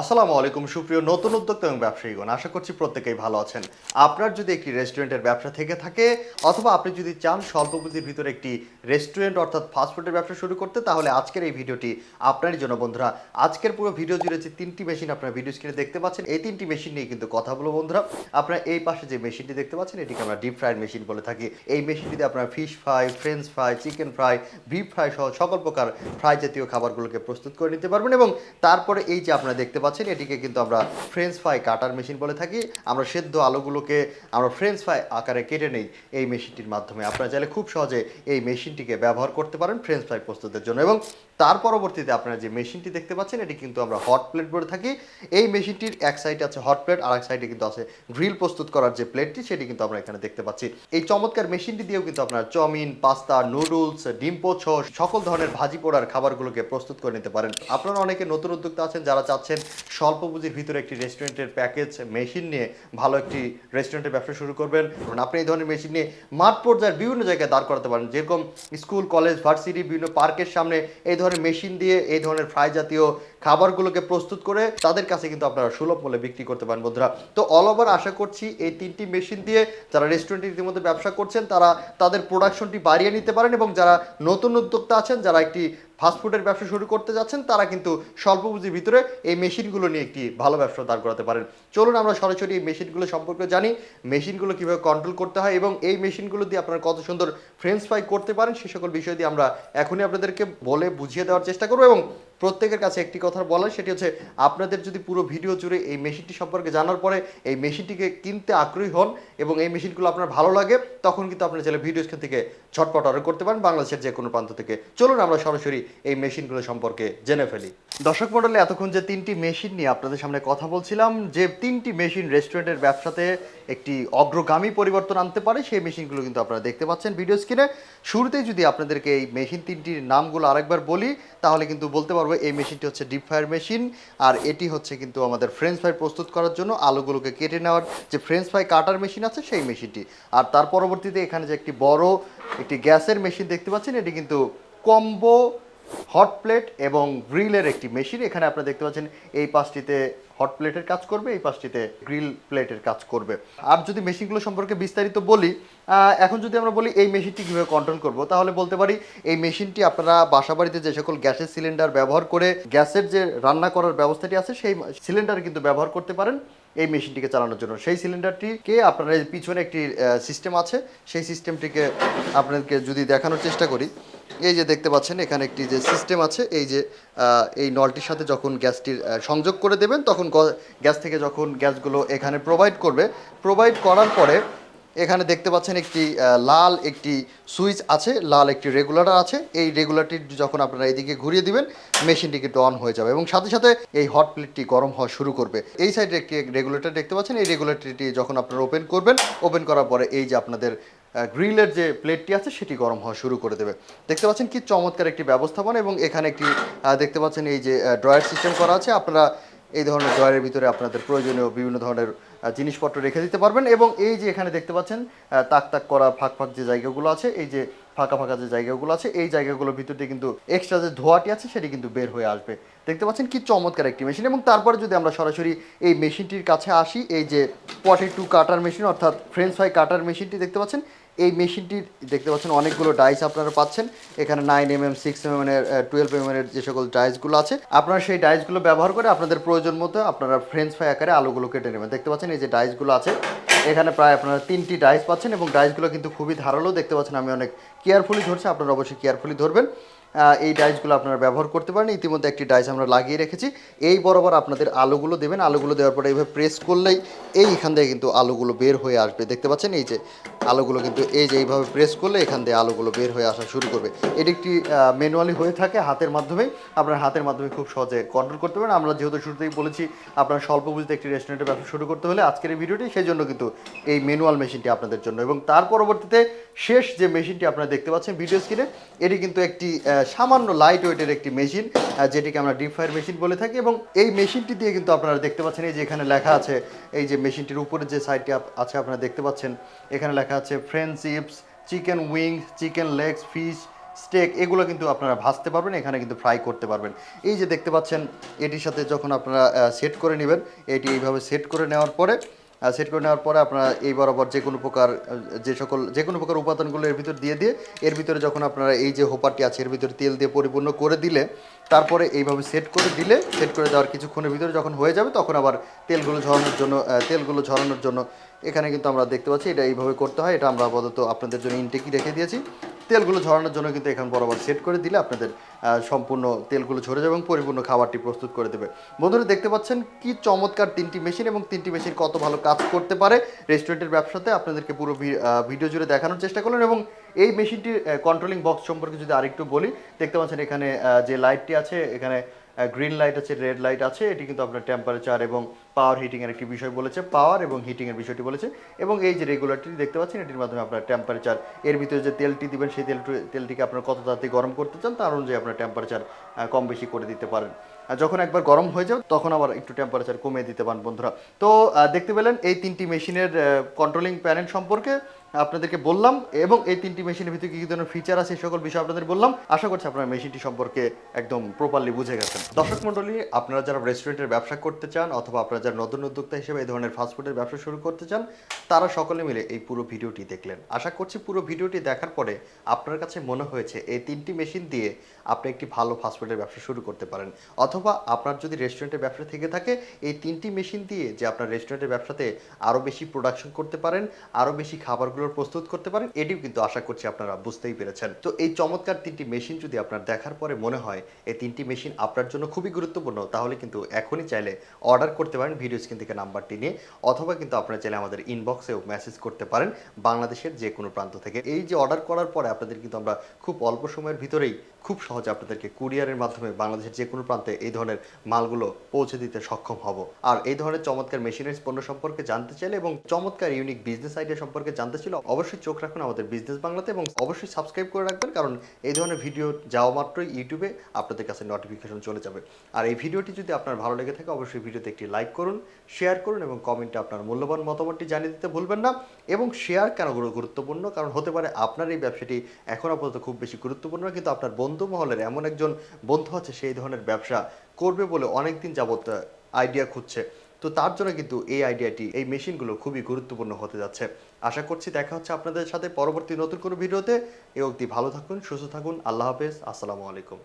আসসালামু আলাইকুম, সুপ্রিয় নতুন উদ্যোক্তা এবং ব্যবসায়ীগণ। আশা করছি প্রত্যেকেই ভালো আছেন। আপনার যদি একটি রেস্টুরেন্টের ব্যবসা থেকে থাকে, অথবা আপনি যদি চান স্বল্প পুঁজির ভিতরে একটি রেস্টুরেন্ট অর্থাৎ ফাস্টফুডের ব্যবসা শুরু করতে, তাহলে আজকের এই ভিডিওটি আপনারই জন্য। বন্ধুরা, আজকের পুরো ভিডিও জুড়ে যে তিনটি মেশিন আপনারা ভিডিও স্ক্রিনে দেখতে পাচ্ছেন, এই তিনটি মেশিন নিয়ে কিন্তু কথা বলব বন্ধুরা। আপনারা এই পাশে যে মেশিনটি দেখতে পাচ্ছেন, এটিকে আমরা ডিপ ফ্রাইড মেশিন বলে থাকি। এই মেশিনটিতে আপনারা fish fry french fry chicken fry beef fry সহ সকল প্রকার ফ্রাই জাতীয় খাবারগুলোকে প্রস্তুত করে নিতে পারবেন এবং তারপরে এই যে আপনারা দেখতে পাচ্ছেন। এটিকে কিন্তু আমরা ফ্রেঞ্চ ফ্রাই কাটার মেশিন বলে থাকি। আমরা সেদ্ধ আলুগুলোকে, আমরা ফ্রেঞ্চ ফ্রাই আকারে কেটে নেই এই মেশিনটির মাধ্যমে। আপনারা চাইলে খুব সহজে এই মেশিনটিকে ব্যবহার করতে পারেন ফ্রেঞ্চ ফ্রাই প্রস্তুতের জন্য। এবং তার পরবর্তীতে আপনারা যে মেশিনটি দেখতে পাচ্ছেন, এটি কিন্তু আমরা হট প্লেট বলে থাকি। এই মেশিনটির এক সাইডে আছে হট প্লেট আর এক সাইডে কিন্তু আছে গ্রিল প্রস্তুত করার যে প্লেটটি সেটি কিন্তু আমরা এখানে দেখতে পাচ্ছি। এই চমৎকার মেশিনটি দিয়েও কিন্তু আপনারা চাউমিন পাস্তা নুডলস ডিম পোচ সকল ধরনের ভাজি পোড়ার খাবারগুলোকে প্রস্তুত করে নিতে পারেন। আপনারা অনেকে নতুন উদ্যোক্তা আছেন যারা চাচ্ছেন স্বল্প পুঁজির ভিতরে একটি রেস্টুরেন্টের প্যাকেজ মেশিন নিয়ে ভালো একটি রেস্টুরেন্টের ব্যবসা শুরু করবেন। আপনি এই ধরনের মেশিন নিয়ে মাঠ পর্যায়ের বিভিন্ন জায়গায় দাঁড় করাতে পারেন। যেরকম স্কুল কলেজ ভার্সিটি বিভিন্ন পার্কের সামনে এই ধরনের মেশিন দিয়ে এই ধরনের ফ্রাই জাতীয় খাবারগুলোকে প্রস্তুত করে তাদের কাছে কিন্তু আপনারা সুলভ মূল্যে বিক্রি করতে পারেন, বন্ধুরা। তো অল ওভার আশা করছি এই তিনটি মেশিন দিয়ে যারা রেস্টুরেন্টে ইতিমধ্যে ব্যবসা করছেন, তারা তাদের প্রোডাকশনটি বাড়িয়ে নিতে পারেন এবং যারা নতুন উদ্যোক্তা আছেন, যারা একটি ফাস্টফুডের ব্যবসা শুরু করতে যাচ্ছেন, তারা কিন্তু স্বল্প পুঁজির ভিতরে এই মেশিনগুলো নিয়ে একটি ভালো ব্যবসা দাঁড় করাতে পারেন। চলুন আমরা সরাসরি এই মেশিনগুলো সম্পর্কে জানি, মেশিনগুলো কীভাবে কন্ট্রোল করতে হয় এবং এই মেশিনগুলো দিয়ে আপনারা কত সুন্দর ফ্রেঞ্চ ফ্রাই করতে পারেন, সে সকল বিষয় দিয়ে আমরা এখনই আপনাদেরকে বলে বুঝিয়ে দেওয়ার চেষ্টা করব এবং প্রত্যেকের কাছে একটি কথা বলার, সেটি হচ্ছে আপনাদের যদি পুরো ভিডিও জুড়ে এই মেশিনটি সম্পর্কে জানার পরে এই মেশিনটিকে কিনতে আগ্রহী হন এবং এই মেশিনগুলো আপনার ভালো লাগে, তখন কিন্তু আপনার চাইলে ভিডিও স্ক্রিন থেকে ঝটপট অর্ডার করতে পারেন বাংলাদেশের যে কোনো প্রান্ত থেকে। চলুন আমরা সরাসরি এই মেশিনগুলো সম্পর্কে জেনে ফেলি। দর্শক মণ্ডলে, এতক্ষণ যে তিনটি মেশিন নিয়ে আপনাদের সামনে কথা বলছিলাম, যে তিনটি মেশিন রেস্টুরেন্টের ব্যবসাতে একটি অগ্রগামী পরিবর্তন আনতে পারে, সেই মেশিনগুলো কিন্তু আপনারা দেখতে পাচ্ছেন ভিডিও স্ক্রিনে। শুরুতেই যদি আপনাদেরকে এই মেশিন তিনটির নামগুলো আরেকবার বলি, তাহলে কিন্তু বলতে পারব এই মেশিনটি হচ্ছে ডিপ ফায়ার মেশিন আর এটি হচ্ছে কিন্তু আমাদের ফ্রেঞ্চ ফ্রাই প্রস্তুত করার জন্য আলুগুলোকে কেটে নেওয়ার যে ফ্রেঞ্চ ফ্রাই কাটার মেশিন আছে সেই মেশিনটি। আর তার পরবর্তীতে এখানে যে একটি বড় একটি গ্যাসের মেশিন দেখতে পাচ্ছেন, এটি কিন্তু কম্বো হট প্লেট এবং গ্রিলের একটি মেশিন এখানে আপনারা দেখতে পাচ্ছেন, এই পাঁচটিতে হট প্লেটের কাজ করবে, এই পাঁচটিতে গ্রিল প্লেটের কাজ করবে। আর যদি মেশিনগুলো সম্পর্কে বিস্তারিত বলি এখন যদি আমরা বলি এই মেশিনটি কীভাবে কন্ট্রোল করব, তাহলে বলতে পারি এই মেশিনটি আপনারা বাসাবাড়িতে যে সকল গ্যাসের সিলিন্ডার ব্যবহার করে গ্যাসের যে রান্না করার ব্যবস্থাটি আছে, সেই সিলিন্ডার কিন্তু ব্যবহার করতে পারেন এই মেশিনটিকে চালানোর জন্য। সেই সিলিন্ডারটিকে আপনারা পিছনে একটি সিস্টেম আছে। সেই সিস্টেমটিকে আপনাদেরকে যদি দেখানোর চেষ্টা করি এই যে দেখতে পাচ্ছেন, এখানে একটি যে সিস্টেম আছে, এই যে এই নলটির সাথে যখন গ্যাসটির সংযোগ করে দেবেন, তখন গ্যাস থেকে যখন গ্যাসগুলো এখানে প্রোভাইড করবে প্রোভাইড করার পরে এখানে দেখতে পাচ্ছেন একটি লাল একটি সুইচ আছে, লাল একটি রেগুলেটর আছে। এই রেগুলেটর যখন আপনারা এদিকে ঘুরিয়ে দিবেন মেশিনটি কিন্তু অন হয়ে যাবে এবং সাথে সাথে এই হট প্লেটটি গরম হওয়া শুরু করবে। এই সাইডে একটি রেগুলেটর দেখতে পাচ্ছেন, এই রেগুলেটরটি যখন আপনারা ওপেন করবেন ওপেন করার পরে এই যে আপনাদের গ্রিলের যে প্লেটটি আছে সেটি গরম হওয়া শুরু করে দেবে। দেখতে পাচ্ছেন কি চমৎকার একটি ব্যবস্থাপনা এবং এখানে একটি দেখতে পাচ্ছেন এই যে ড্রয়ার সিস্টেম করা আছে। আপনারা এই ধরনের ড্রয়ারের ভিতরে আপনাদের প্রয়োজনীয় বিভিন্ন ধরনের জিনিসপত্র রেখে দিতে পারবেন এবং এই যে এখানে দেখতে পাচ্ছেন তাক তাক করা ফাঁক ফাঁক যে জায়গাগুলো আছে, এই যে ফাঁকা ফাঁকা যে জায়গাগুলো আছে, এই জায়গাগুলোর ভিতর দিয়ে কিন্তু এক্সট্রা যে ধোয়াটি আছে, সেটি কিন্তু বের হয়ে আসবে। দেখতে পাচ্ছেন কি চমৎকার একটি মেশিন এবং তারপরে যদি আমরা সরাসরি এই মেশিনটির কাছে আসি, এই যে টু কাটার মেশিন অর্থাৎ ফ্রেঞ্চ ফ্রাই কাটার মেশিনটি দেখতে পাচ্ছেন, এই মেশিনটির দেখতে পাচ্ছেন অনেকগুলো ডাইস আপনারা পাচ্ছেন। এখানে nine M M six M এর টুয়েলভ এম এর যে সকল ডাইসগুলো আছে, আপনারা সেই ডাইসগুলো ব্যবহার করে আপনাদের প্রয়োজন মতো আপনারা ফ্রেঞ্চ ফ্রাই আকারে আলুগুলো কেটে নেবেন। দেখতে পাচ্ছেন এই যে ডাইসগুলো আছে, এখানে প্রায় আপনারা তিনটি ডাইস পাচ্ছেন এবং ডাইসগুলো কিন্তু খুবই ধারালো। দেখতে পাচ্ছেন আমি অনেক কেয়ারফুলি ধরছি, আপনারা অবশ্যই কেয়ারফুলি ধরবেন। এই ডাইসগুলো আপনারা ব্যবহার করতে পারেন। ইতিমধ্যে একটি ডাইস আমরা লাগিয়ে রেখেছি। এই বরাবর আপনাদের আলুগুলো দেবেন। আলুগুলো দেওয়ার পরে এইভাবে প্রেস করলেই এইখান থেকে কিন্তু আলুগুলো বের হয়ে আসবে। দেখতে পাচ্ছেন এই যে আলুগুলো কিন্তু এই যে এইভাবে প্রেস করলে এখান দিয়ে আলোগুলো বের হয়ে আসা শুরু করবে। এটি একটি ম্যানুয়ালি হয়ে থাকে হাতের মাধ্যমে। আপনার হাতের মাধ্যমে খুব সহজে কন্ট্রোল করতে পারেন। আমরা যেহেতু শুরুতেই বলেছি, আপনার স্বল্প পুঁজিতে একটি রেস্টুরেন্টের ব্যবসা শুরু করতে হলে আজকের এই ভিডিওটি সেই জন্য কিন্তু এই ম্যানুয়াল মেশিনটি আপনাদের জন্য। এবং তার পরবর্তীতে শেষ যে মেশিনটি আপনারা দেখতে পাচ্ছেন ভিডিও স্ক্রিনে এটি কিন্তু একটি সামান্য লাইট ওয়েটের একটি মেশিন যেটিকে আমরা ডিপ ফায়ার মেশিন বলে থাকি। এবং এই মেশিনটি দিয়ে কিন্তু আপনারা দেখতে পাচ্ছেন, এই যে এখানে লেখা আছে, এই যে মেশিনটির উপরে যে সাইডটি আছে, আপনারা দেখতে পাচ্ছেন, এখানে লেখা আছে french chips chicken wings chicken legs fish steak এগুলো কিন্তু আপনারা ভাজতে পারবেন, এখানে কিন্তু ফ্রাই করতে পারবেন। এই যে দেখতে পাচ্ছেন, এটির সাথে যখন আপনারা সেট করে নেবেন, এটি এইভাবে সেট করে নেওয়ার পরে সেট করে নেওয়ার পরে আপনারা এই বরাবর যে কোনো প্রকার, যে সকল, যে কোনো প্রকার উপাদানগুলো এর ভিতর দিয়ে দিয়ে, এর ভিতরে যখন আপনারা এই যে হোপারটি আছে, এর ভিতরে তেল দিয়ে পরিপূর্ণ করে দিলে, তারপরে এইভাবে সেট করে দিলে, সেট করে দেওয়ার কিছুক্ষণের ভিতরে যখন হয়ে যাবে, তখন আবার তেলগুলো ঝরানোর জন্য তেলগুলো ঝরানোর জন্য এখানে কিন্তু আমরা দেখতে পাচ্ছি, এটা এইভাবে করতে হয়। এটা আমরা আপাতত আপনাদের জন্য ইনটেকই রেখে দিয়েছি। তেলগুলো ঝরানোর জন্য কিন্তু এখান বরাবর সেট করে দিলে আপনাদের সম্পূর্ণ তেলগুলো ঝরে যাবে এবং পরিপূর্ণ খাবারটি প্রস্তুত করে দেবে। বন্ধুরা, দেখতে পাচ্ছেন কি চমৎকার তিনটি মেশিন এবং তিনটি মেশিন কত ভালো কাজ করতে পারে রেস্টুরেন্টের ব্যবসাতে। আপনাদেরকে পুরো ভিডিও জুড়ে দেখানোর চেষ্টা করলেন এবং এই মেশিনটির কন্ট্রোলিং বক্স সম্পর্কে যদি আরেকটু বলি, দেখতে পাচ্ছেন এখানে যে লাইটটি আছে, এখানে গ্রিন লাইট আছে রেড লাইট আছে, এটি কিন্তু আপনার টেম্পারেচার এবং পাওয়ার হিটিং এর একটি বিষয় বলেছে পাওয়ার এবং হিটিং এর বিষয়টি বলেছে, এবং এই যে রেগুলেটরি দেখতে পাচ্ছেন, এটির মাধ্যমে আপনার টেম্পারেচার এর ভিতরে যে তেলটি দিবেন, সেই তেল তেলটিকে আপনার কত তাড়াতাড়ি গরম করতে চান, তার অনুযায়ী আপনার টেম্পারেচার কম বেশি করে দিতে পারেন। যখন একবার গরম হয়ে যাবে, তখন আবার একটু টেম্পারেচার কমিয়ে দিতে পারেন বন্ধুরা। তো দেখতে পেলেন এই তিনটি মেশিনের কন্ট্রোলিং প্যানেল সম্পর্কে। আপনাদেরকে বললাম, এবং এই তিনটি মেশিনের ভিতরে কি কি ধরনের ফিচার আছে সকল বিষয় আপনাদের বললাম। আশা করছি আপনারা মেশিনটি সম্পর্কে একদম প্রপারলি বুঝে গেছেন। দর্শক মণ্ডলী, আপনারা যারা রেস্টুরেন্টের ব্যবসা করতে চান, অথবা আপনারা যারা নতুন উদ্যোক্তা হিসেবে এই ধরনের ফাস্টফুডের ব্যবসা শুরু করতে চান, তারা সকলে মিলে এই পুরো ভিডিওটি দেখলেন। আশা করছি পুরো ভিডিওটি দেখার পরে আপনার কাছে মনে হয়েছে, এই তিনটি মেশিন দিয়ে আপনি একটি ভালো ফাস্টফুডের ব্যবসা শুরু করতে পারেন। অথবা আপনার যদি রেস্টুরেন্টের ব্যবসা থেকে থাকে, এই তিনটি মেশিন দিয়ে যে আপনার রেস্টুরেন্টের ব্যবসাতে আরও বেশি প্রোডাকশন করতে পারেন আরও বেশি খাবারগুলোর প্রস্তুত করতে পারেন, এটিও কিন্তু আশা করছি আপনারা বুঝতেই পেরেছেন। তো এই চমৎকার তিনটি মেশিন যদি আপনার দেখার পরে মনে হয় এই তিনটি মেশিন আপনার জন্য খুবই গুরুত্বপূর্ণ, তাহলে কিন্তু এখনই চাইলে অর্ডার করতে পারেন ভিডিও স্ক্রিন থেকে নাম্বারটি নিয়ে, অথবা কিন্তু আপনারা চাইলে আমাদের ইনবক্সেও মেসেজ করতে পারেন বাংলাদেশের যে কোনো প্রান্ত থেকে। এই যে অর্ডার করার পরে আপনাদের কিন্তু আমরা খুব অল্প সময়ের ভিতরেই খুব সহজে আপনাদেরকে কুরিয়ারের মাধ্যমে বাংলাদেশের যে কোনো প্রান্তে এই ধরনের মালগুলো পৌঁছে দিতে সক্ষম হব। আর এই ধরনের চমৎকার মেশিনারিজ পণ্য সম্পর্কে জানতে চাইলে এবং চমৎকার ইউনিক বিজনেস আইডিয়া সম্পর্কে জানতে চাইলে অবশ্যই চোখ রাখুন আমাদের বিজনেস বাংলাতে এবং অবশ্যই সাবস্ক্রাইব করে রাখবেন, কারণ এই ধরনের ভিডিও যাওয়া মাত্রই ইউটিউবে আপনাদের কাছে নোটিফিকেশন চলে যাবে। আর এই ভিডিওটি যদি আপনার ভালো লেগে থাকে, অবশ্যই ভিডিওতে একটি লাইক করুন শেয়ার করুন এবং কমেন্টে আপনার মূল্যবান মতামতটি জানিয়ে দিতে ভুলবেন না। এবং শেয়ার কেন গুরুত্বপূর্ণ? কারণ হতে পারে আপনার এই ব্যবসাটি এখন আপাতত খুব বেশি গুরুত্বপূর্ণ, কিন্তু আপনার বন্ধু মহলের এমন একজন বন্ধু আছে সেই ধরনের ব্যবসা করবে বলে অনেকদিন যাবত আইডিয়া খুঁজছে। তো তার জন্য কিন্তু এই আইডিয়াটি এই মেশিনগুলো খুবই গুরুত্বপূর্ণ হতে যাচ্ছে। আশা করছি দেখা হচ্ছে আপনাদের সাথে পরবর্তী নতুন কোনো ভিডিওতে। এ অবধি ভালো থাকুন, সুস্থ থাকুন, আল্লাহ হাফেজ, আসসালামু আলাইকুম।